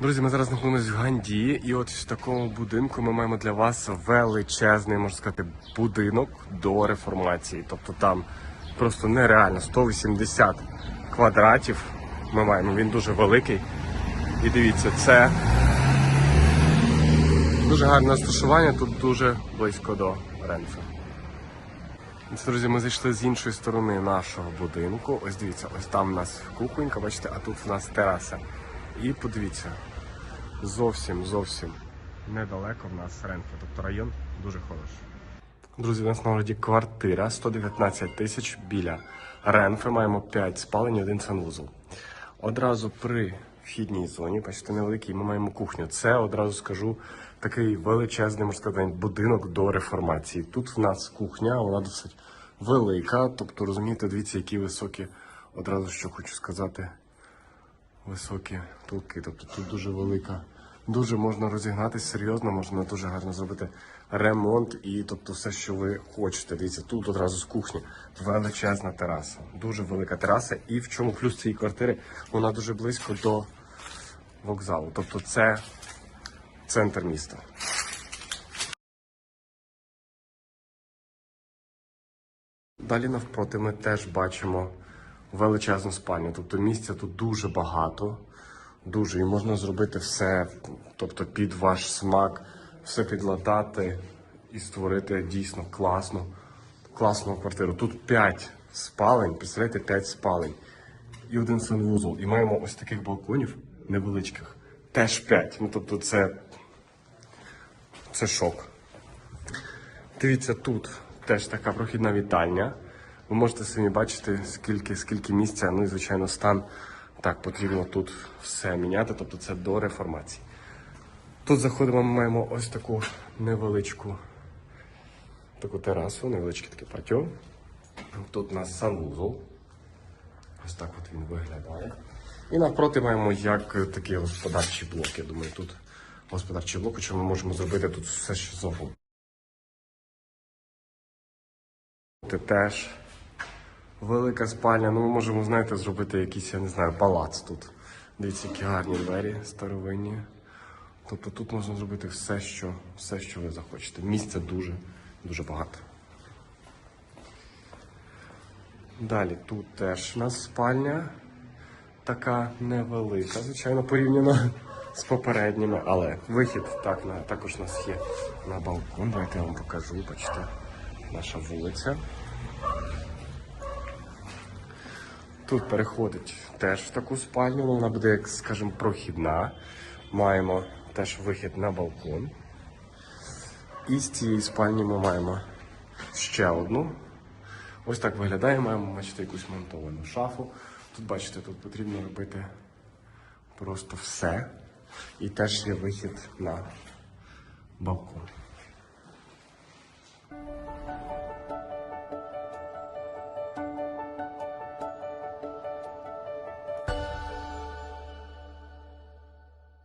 Друзі, ми зараз знаходимося в Ганді, і от в такому будинку ми маємо для вас величезний, можна сказати, будинок до реформації. Тобто там просто нереально 180 квадратів. Ми маємо, він дуже великий. І дивіться, це дуже гарне розташування, тут дуже близько до Ренфа. Друзі, ми зайшли з іншої сторони нашого будинку. Ось дивіться, ось там у нас кухонька, бачите, а тут у нас тераса. І подивіться, зовсім зовсім недалеко в нас Ренфа. Тобто район дуже хороший. Друзі, у нас на городі квартира 119 тисяч біля Ренфи. Маємо 5 спалень один санвузол. Одразу при вхідній зоні, бачите, невеликий, ми маємо кухню. Це одразу скажу такий величезний, можна сказати, будинок до реформації. Тут в нас кухня, вона досить велика. Тобто, розумієте, дивіться, які високі, одразу що хочу сказати, високі толки. Тобто тут дуже велика. Дуже можна розігнатися серйозно, можна дуже гарно зробити ремонт і тобто все, що ви хочете. Дивіться, тут одразу з кухні величезна тераса, дуже велика тераса. І в чому плюс цієї квартири? Вона дуже близько до вокзалу. Тобто це центр міста. Далі навпроти ми теж бачимо величезну спальню. Тобто місця тут дуже багато, дуже і можна зробити все, тобто під ваш смак, все підладати і створити дійсно класну, класну квартиру. Тут 5 спалень, представляєте, 5 спалень і один санвузол. І маємо ось таких балконів невеличких. Теж 5. Ну тобто це, це шок. Дивіться, тут теж така прохідна вітальня. Ви можете самі бачити, скільки, скільки місця, ну і звичайно, стан. Так, потрібно тут все міняти, тобто це до реформації. Тут заходимо, ми маємо ось таку невеличку таку терасу, невеличке таке патіо. Тут у нас санвузол. Ось так от він виглядає. І навпроти маємо як такий господарчий блок. Я думаю, тут господарчий блок, що ми можемо зробити тут все, що завгодно. Теж велика спальня. Ну, ми можемо, знаєте, зробити якийсь, я не знаю, палац тут. Дивіться, які гарні двері старовинні. Тобто тут можна зробити все, що, все, що ви захочете. Місця дуже, дуже багато. Далі тут теж у нас спальня така невелика, звичайно, порівняно з попередніми, але вихід так, на, також у нас є на балкон. Давайте я вам покажу, бачите, наша вулиця. Тут переходить теж в таку спальню, ну, вона буде, як скажімо, прохідна. Маємо теж вихід на балкон. І з цієї спальні ми маємо ще одну. Ось так виглядає, маємо бачите, якусь монтовану шафу. Тут, бачите, тут потрібно робити просто все. І теж є вихід на балкон.